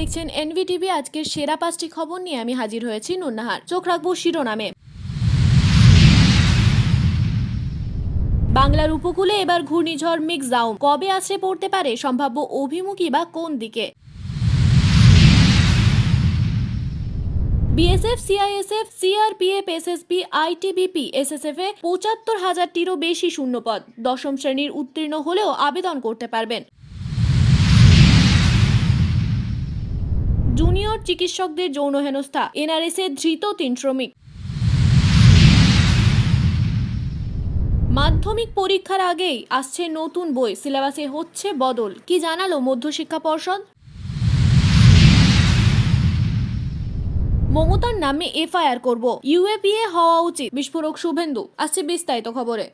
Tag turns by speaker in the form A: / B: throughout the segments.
A: দেখছেন এনভিটিভি আজকের সেরা পাঁচটি খবর নিয়ে আমি হাজির হয়েছি নুন্নাহার চোখ রাখব শিরোনামে। বাংলার উপকূলে এবার ঘূর্ণিঝড় মিক্সাউম কবে আসে পড়তে পারে সম্ভাব্য অভিমুখী বা কোন দিকে? BSF, CISF, CRPF SSP ITBP, SSF এ পঁচাত্তর হাজারটিরও বেশি শূন্যপদ। দশম শ্রেণির উত্তীর্ণ হলেও আবেদন করতে পারবেন। জুনিয়র চিকিৎসকদের যৌন হেনস্থা। এনআরএস এ ধৃত তিন শ্রমিক। মাধ্যমিক পরীক্ষার আগেই আসছে নতুন বই। সিলেবাসে হচ্ছে বদল। কি জানালো মধ্যশিক্ষা পর্ষদ? মমতার নামে এফআইআর করব। ইউএপিএ হওয়া উচিত। বিস্ফোরক শুভেন্দু। আসছে বিস্তারিত খবরে।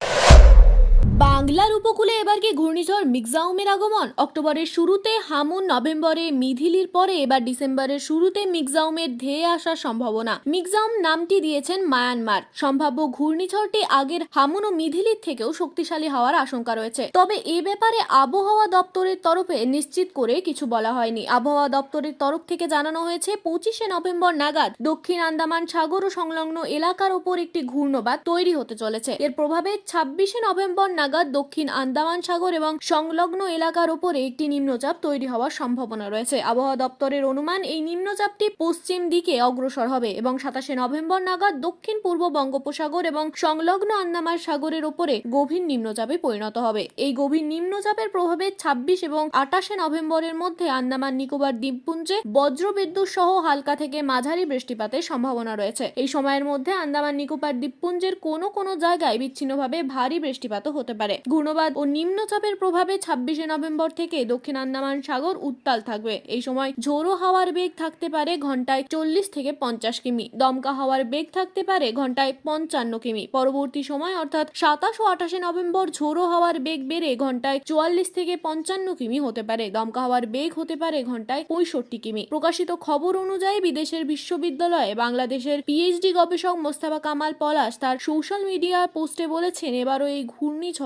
A: বাংলার উপকূলে এবার কি ঘূর্ণিঝড় মিগজাউমের আগমন? অক্টোবরের শুরুতে হামুন, নভেম্বরে মিধিলির পরে এবার ডিসেম্বরের শুরুতে মিগজাউমের ধেয়ে আসার সম্ভাবনা। মিগজাউম নামটি দিয়েছেন মায়ানমার। সম্ভাব্য ঘূর্ণিঝড়টি আগের হামুন ও মিধিলির থেকেও শক্তিশালী হওয়ার আশঙ্কা রয়েছে। তবে এ ব্যাপারে আবহাওয়া দপ্তরের তরফে নিশ্চিত করে কিছু বলা হয়নি। আবহাওয়া দপ্তরের তরফ থেকে জানানো হয়েছে, পঁচিশে নভেম্বর নাগাদ দক্ষিণ আন্দামান সাগর ও সংলগ্ন এলাকার ওপর একটি ঘূর্ণবাদ তৈরি হতে চলেছে। এর প্রভাবে ছাব্বিশে নভেম্বর নাগাদ দক্ষিণ আন্দামান সাগর এবং সংলগ্ন এলাকার ওপরে একটি নিম্নচাপ তৈরি হওয়ার সম্ভাবনা রয়েছে। আবহাওয়া দপ্তরের অনুমান, এই নিম্নচাপটি পশ্চিম দিকে অগ্রসর হবে এবং সাতাশে নভেম্বর নাগাদ দক্ষিণ পূর্ব বঙ্গোপসাগর এবং সংলগ্ন আন্দামান সাগরের ওপরে গভীর নিম্নচাপে পরিণত হবে। এই গভীর নিম্নচাপের প্রভাবে ছাব্বিশ এবং আটাশে নভেম্বরের মধ্যে আন্দামান, নিকোবর দ্বীপপুঞ্জে বজ্রবিদ্যুৎ সহ হালকা থেকে মাঝারি বৃষ্টিপাতের সম্ভাবনা রয়েছে। এই সময়ের মধ্যে আন্দামান, নিকোবর দ্বীপপুঞ্জের কোনো কোনো জায়গায় বিচ্ছিন্নভাবে ভারী বৃষ্টিপাতও হতে পারে। ঘূর্ণবাদ ও নিম্নচাপের প্রভাবে ছাব্বিশে নভেম্বর থেকে দক্ষিণ আন্দামান সাগর উত্তাল থাকবে। এই সময় ঝোড়ো হাওয়ার বেগ থাকতে পারে ঘন্টায় চল্লিশ থেকে পঞ্চাশ কিমি। দমকা হাওয়ার বেগ থাকতে পারে ঘন্টায় পঞ্চান্ন কিমি। পরবর্তী সময় অর্থাৎ সাতাশ ও আঠাশে নভেম্বর ঝোড়ো হাওয়ার বেগ বেড়ে ঘন্টায় চুয়াল্লিশ থেকে পঞ্চান্ন কিমি হতে পারে। দমকা হাওয়ার বেগ হতে পারে ঘন্টায় পঁয়ষট্টি কিমি। প্রকাশিত খবর অনুযায়ী বিদেশের বিশ্ববিদ্যালয়ে বাংলাদেশের পিএইচডি গবেষক মোস্তাফা কামাল পলাশ তার সোশ্যাল মিডিয়া পোস্টে বলেছেন, এবারও এই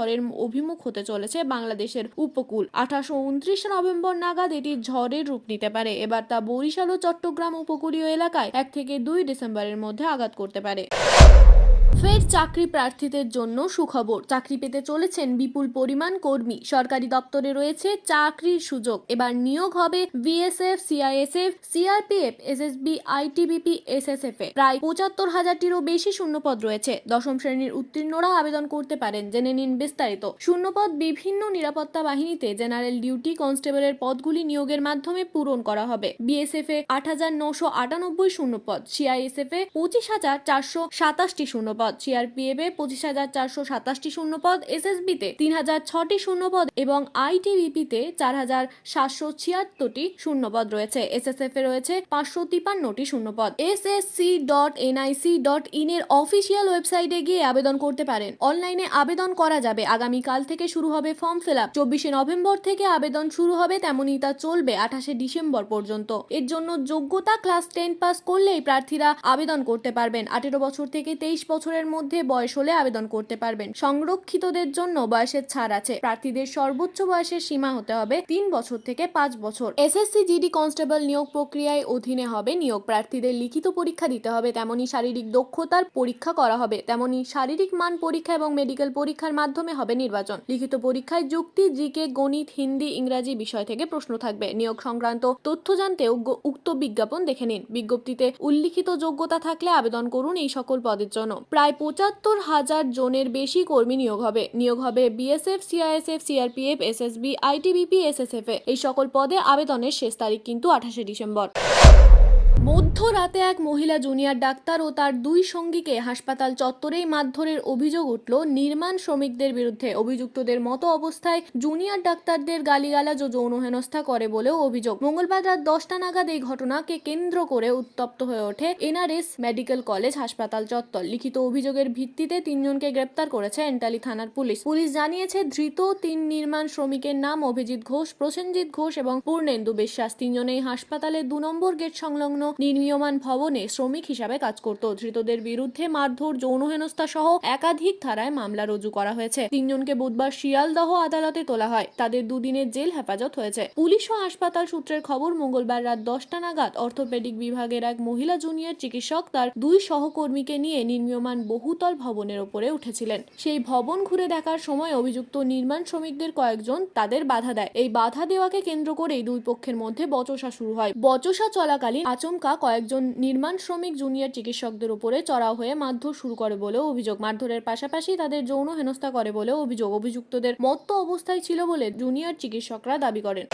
A: ঘূর্ণিঝড়ের অভিমুখ হতে চলেছে বাংলাদেশের উপকূল। আঠাশো উনত্রিশে নভেম্বর নাগাদ এটি ঝড়ের রূপ নিতে পারে। এবার তা বরিশাল ও চট্টগ্রাম উপকূলীয় এলাকায় এক থেকে দুই ডিসেম্বরের মধ্যে আঘাত করতে পারে। ফের চাকরি প্রার্থীদের জন্য সুখবর। চাকরি পেতে চলেছেন বিপুল পরিমাণ কর্মী। সরকারি দপ্তরে রয়েছে চাকরির সুযোগ। এবার নিয়োগ হবে BSF, CISF, CRPF, SSB, ITBP, SSF এ। প্রায় পঁচাত্তর হাজারটিরও বেশি শূন্যপদ রয়েছে। দশম শ্রেণির উত্তীর্ণরা আবেদন করতে পারেন। জেনে নিন বিস্তারিত। শূন্যপদ বিভিন্ন নিরাপত্তা বাহিনীতে জেনারেল ডিউটি কনস্টেবলের পদগুলি নিয়োগের মাধ্যমে পূরণ করা হবে। বিএসএফ এ আট হাজার নশো আটানব্বই শূন্যপদ, সিআইএসএফ এ পঁচিশ হাজার চারশো সাতাশটি শূন্যপদ। সিআরপিএফ এ পঁচিশ হাজার চারশো সাতাশটি শূন্যপদ এসএসবি তে তিন হাজার ছটি শূন্যপদ এবং আইটিবিপি তে চার হাজার সাতশো ছিয়াত্তরটি শূন্যপদ রয়েছে। এসএসএফ এ রয়েছে পাঁচশো তিপান্নটি শূন্যপদ। C dot NIC dot in এর অফিসিয়াল ওয়েবসাইটে গিয়ে আবেদন করতে পারেন। অনলাইনে আবেদন করা যাবে। আগামীকাল থেকে শুরু হবে ফর্ম ফিল আপ। চব্বিশে নভেম্বর থেকে আবেদন শুরু হবে তেমনই তা চলবে আঠাশে ডিসেম্বর পর্যন্ত। এর জন্য যোগ্যতা ক্লাস টেন পাস করলেই প্রার্থীরা আবেদন করতে পারবেন। আঠেরো বছর থেকে তেইশ বছরের মধ্যে বয়স হলে আবেদন করতে পারবেন। সংরক্ষিতদের জন্য বয়সের ছাড় আছে। প্রার্থীদের সর্বোচ্চ বয়সের সীমা হতে হবে তিন বছর থেকে পাঁচ বছর। এসএসসি জিডি কনস্টেবল নিয়োগ প্রক্রিয়ায় অধীনে হবে নিয়োগ। প্রার্থীদের লিখিত পরীক্ষা দিতে হবে। তেমনি শারীরিক দক্ষতার পরীক্ষা করা হবে। তেমনি শারীরিক মান পরীক্ষা এবং মেডিকেল পরীক্ষার মাধ্যমে হবে নির্বাচন। লিখিত পরীক্ষায় যুক্তি, জিকে, গণিত, হিন্দি, ইংরাজি বিষয় থেকে প্রশ্ন থাকবে। নিয়োগ সংক্রান্ত তথ্য জানতেও গ- উক্ত বিজ্ঞাপন দেখে নিন। বিজ্ঞপ্তিতে উল্লিখিত যোগ্যতা থাকলে আবেদন করুন এই সকল পদের জন্য। প্রায় পঁচাত্তর হাজার জনের বেশি কর্মী নিয়োগ হবে। নিয়োগ হবে BSF, CISF, CRPF, SSB, ITBP, SSF এই সকল পদে আবেদনের শেষ তারিখ কিন্তু আঠাশে ডিসেম্বর। মধ্যরাতে এক মহিলা জুনিয়র ডাক্তার ও তার দুই সঙ্গীকে হাসপাতাল চত্বরেই মারধরের অভিযোগ উঠল। নির্মাণ শ্রমিকদের বিরুদ্ধে অভিযুক্তদের মতো অবস্থায় জুনিয়র ডাক্তারদের গালিগালাজ ও যৌন হেনস্থা করে বলেও অভিযোগ। মঙ্গলবার রাত দশটা নাগাদ এই ঘটনাকে কেন্দ্র করে উত্তপ্ত হয়ে ওঠে এনআরএস মেডিকেল কলেজ হাসপাতাল চত্বর। লিখিত অভিযোগের ভিত্তিতে তিনজনকে গ্রেপ্তার করেছে এন্টালি থানার পুলিশ। পুলিশ জানিয়েছে, ধৃত তিন নির্মাণ শ্রমিকের নাম অভিজিৎ ঘোষ, প্রসেনজিৎ ঘোষ এবং পূর্ণেন্দু বিশ্বাস। তিনজনেই হাসপাতালের দু নম্বর গেট সংলগ্ন নির্মীয়মান ভবনে শ্রমিক হিসাবে কাজ করত। ধৃতদের বিরুদ্ধে মারধর, যৌন হেনস্থা সহ একাধিক ধারায় মামলা রুজু করা হয়েছে। তিনজনকে বুধবার শিয়ালদহ আদালতে তোলা হয়। তাদের দুদিনের জেল হেফাজত হয়েছে। পুলিশ ও হাসপাতাল সূত্রের খবর, মঙ্গলবার রাত দশটা নাগাদ অর্থোপেডিক বিভাগের এক মহিলা জুনিয়র চিকিৎসক তার দুই সহকর্মীকে নিয়ে নির্মীয়মান বহুতল ভবনের ওপরে উঠেছিলেন। সেই ভবন ঘুরে দেখার সময় অভিযুক্ত নির্মাণ শ্রমিকদের কয়েকজন তাদের বাধা দেয়। এই বাধা দেওয়াকে কেন্দ্র করেই দুই পক্ষের মধ্যে বচসা শুরু হয়। বচসা চলাকালীন আচমকা কয়েকজন নির্মাণ শ্রমিক জুনিয়র চিকিৎসকদের উপরে চড়াও হয়ে মারধর শুরু করে বলেও অভিযোগ। মারধরের পাশাপাশি তাদের যৌন হেনস্থা করে বলেও অভিযোগ। অভিযুক্তদের মত্ত অবস্থায় ছিল বলে জুনিয়র চিকিৎসকরা দাবি করেন।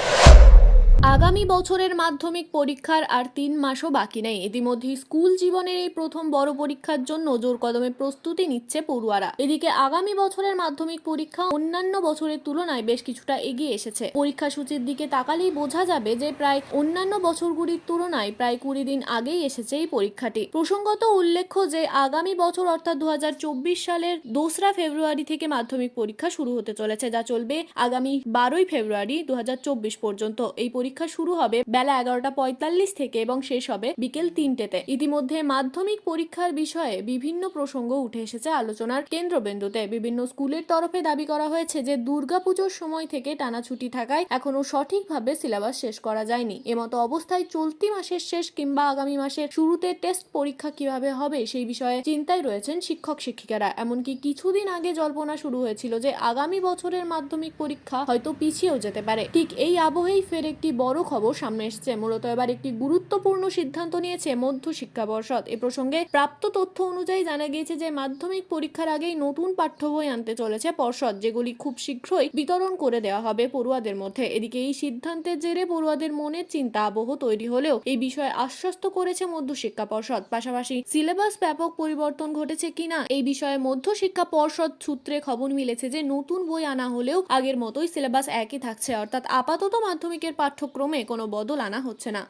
A: আগামী বছরের মাধ্যমিক পরীক্ষার আর তিন মাসও বাকি নেই। ইতিমধ্যেই স্কুল জীবনের এই প্রথম বড় পরীক্ষার জন্য জোর কদমে প্রস্তুতি নিচ্ছে পড়ুয়ারা। এদিকে আগামী বছরের মাধ্যমিক পরীক্ষা অন্যান্য বছরের তুলনায় বেশ কিছুটা এগিয়ে এসেছে। পরীক্ষা সূচির দিকে তাকালেই বোঝা যাবে যে প্রায় অন্যান্য বছরগুলির তুলনায় প্রায় কুড়ি দিন আগেই এসেছে এই পরীক্ষাটি। প্রসঙ্গত উল্লেখ্য যে আগামী বছর অর্থাৎ দু হাজার চব্বিশ সালের দোসরা ফেব্রুয়ারি থেকে মাধ্যমিক পরীক্ষা শুরু হতে চলেছে, যা চলবে আগামী বারোই ফেব্রুয়ারি দু হাজার চব্বিশ পর্যন্ত। এই পরীক্ষা শুরু হবে বেলা এগারোটা পঁয়তাল্লিশ থেকে এবং শেষ হবে বিকেল তিনটেতে। ইতিমধ্যে মাধ্যমিক পরীক্ষার বিষয়ে বিভিন্ন প্রসঙ্গ উঠে এসেছে আলোচনার কেন্দ্রবিন্দুতে। বিভিন্ন স্কুলের তরফে দাবি করা হয়েছে যে, দুর্গাপুজোর সময় থেকে টানা ছুটি থাকায় এখনও সঠিকভাবে সিলেবাস শেষ করা যায়নি। এমতো অবস্থায় চলতি মাসের শেষ কিংবা আগামী মাসের শুরুতে টেস্ট পরীক্ষা কীভাবে হবে সেই বিষয়ে চিন্তায় রয়েছেন শিক্ষক শিক্ষিকারা। এমনকি কিছুদিন আগে জল্পনা শুরু হয়েছিল যে, আগামী বছরের মাধ্যমিক পরীক্ষা হয়তো পিছিয়েও যেতে পারে। ঠিক এই আবহেই ফের একটি বড় খবর সামনে এসেছে। মূলত এবার একটি গুরুত্বপূর্ণ সিদ্ধান্ত নিয়েছে মধ্য শিক্ষা পর্ষদ এ প্রসঙ্গে প্রাপ্ত তথ্য অনুযায়ী জানা গিয়েছে যে, মাধ্যমিক পরীক্ষার আগেই নতুন পাঠ্য বই আনতে চলেছে পর্ষদ, যেগুলি খুব শীঘ্রই বিতরণ করে দেওয়া হবে পড়ুয়াদের মধ্যে। এদিকে এই সিদ্ধান্তের জেরে পড়ুয়াদের মনে চিন্তা আবহ তৈরি হলেও এই বিষয়ে আশ্বস্ত করেছে মধ্য শিক্ষা পর্ষদ পাশাপাশি সিলেবাস ব্যাপক পরিবর্তন ঘটেছে কিনা এই বিষয়ে মধ্য শিক্ষা পর্ষদ সূত্রে খবর মিলেছে যে, নতুন বই আনা হলেও আগের মতোই সিলেবাস একই থাকছে। অর্থাৎ আপাতত মাধ্যমিকের পাঠ্যক্রমে কোনো বদল আনা হচ্ছে না।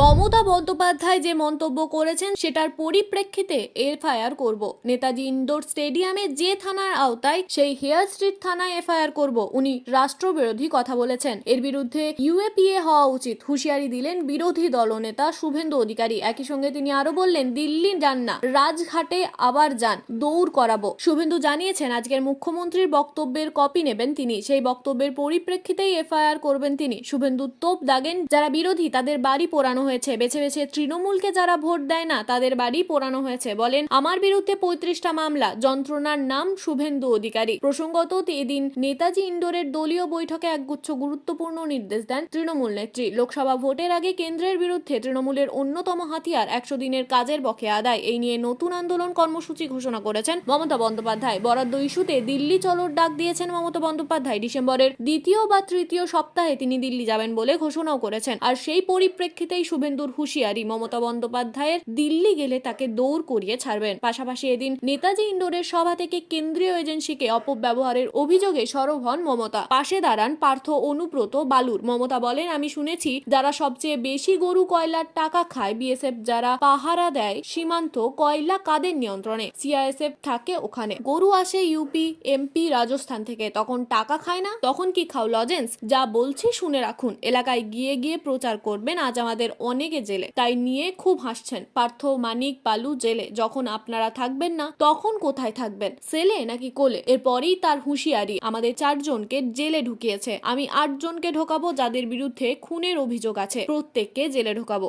A: মমতা বন্দ্যোপাধ্যায় যে মন্তব্য করেছেন, সেটার পরিপ্রেক্ষিতে এফআইআর করব। নেতাজি ইনডোর স্টেডিয়ামে যে থানার আওতায়, সেই হেয়ার স্ট্রিট থানায় এফআইআর করব, উনি রাষ্ট্রবিরোধী কথা বলেছেন। এর বিরুদ্ধে ইউএপিএ হওয়া উচিত, হুঁশিয়ারি দিলেন বিরোধী দলনেতা শুভেন্দু অধিকারী। একই সঙ্গে তিনি আরও বললেন, দিল্লি যান না, রাজঘাটে আবার যান, দৌড় করাবো। শুভেন্দু জানিয়েছেন, আজকের মুখ্যমন্ত্রীর বক্তব্যের কপি নেবেন তিনি। সেই বক্তব্যের পরিপ্রেক্ষিতেই এফআইআর করবেন তিনি। শুভেন্দু তোপ দাগেন, যারা বিরোধী, তাদের বাড়ি পোড়ানো হয়েছে। বেছে বেছে তৃণমূলকে যারা ভোট দেয় না, তাদের বাড়ি পোড়ানো হয়েছে। বলেন, আমার বিরুদ্ধে পঁয়ত্রিশটা মামলা, যন্ত্রণার নাম শুভেন্দু অধিকারী। প্রসঙ্গত, এদিন নেতাজি ইন্ডোরের দলীয় বৈঠকে একগুচ্ছ গুরুত্বপূর্ণ নির্দেশ দেন তৃণমূল নেত্রী। লোকসভা ভোটের আগে কেন্দ্রের বিরুদ্ধে তৃণমূলের অন্যতম হাতিয়ার একশো দিনের কাজের বকে আদায়। এই নিয়ে নতুন আন্দোলন কর্মসূচি ঘোষণা করেছেন মমতা বন্দ্যোপাধ্যায়। বরাদ্দ ইস্যুতে দিল্লি চলোর ডাক দিয়েছেন মমতা বন্দ্যোপাধ্যায়। ডিসেম্বরের দ্বিতীয় বা তৃতীয় সপ্তাহে তিনি দিল্লি যাবেন বলে ঘোষণাও করেছেন। আর সেই পরিপ্রেক্ষিতেই শুভেন্দুর হুঁশিয়ারি মমতা বন্দ্যোপাধ্যায়ের দিল্লি গেলে তাকে দৌড় করিয়ে ছাড়বেন। পাশাপাশি এদিন নেতাজি ইন্ডোরের সভা থেকে কেন্দ্রীয় এজেন্সিকে অপব্যবহারের অভিযোগে সরব হন মমতা। পাশে দাঁড়ান পার্থ অনুব্রত বালুর। মমতা বলেন, আমি শুনেছি যারা সবচেয়ে বেশি গরু কয়লার টাকা খায়, বিএসএফ যারা পাহারা দেয়, সীমান্ত কয়লা কাদের নিয়ন্ত্রণে? সিআইএসএফ থাকে ওখানে। গরু আসে ইউপি, এমপি, রাজস্থান থেকে। তখন টাকা খায় না? তখন কি খাও? লজেন্স, যা বলছি শুনে রাখুন। এলাকায় গিয়ে গিয়ে প্রচার করবেন আজ আমাদের অনেকে জেলে। তাই নিয়ে খুব হাসছেন পার্থ, মানিক, পালু জেলে। যখন আপনারা থাকবেন না, তখন কোথায় থাকবেন? সেলে নাকি কোলে? এরপরেই তার হুঁশিয়ারি, আমাদের চারজনকে জেলে ঢুকিয়েছে। আমি আটজনকে ঢোকাবো যাদের বিরুদ্ধে খুনের অভিযোগ আছে। প্রত্যেককে জেলে ঢোকাবো।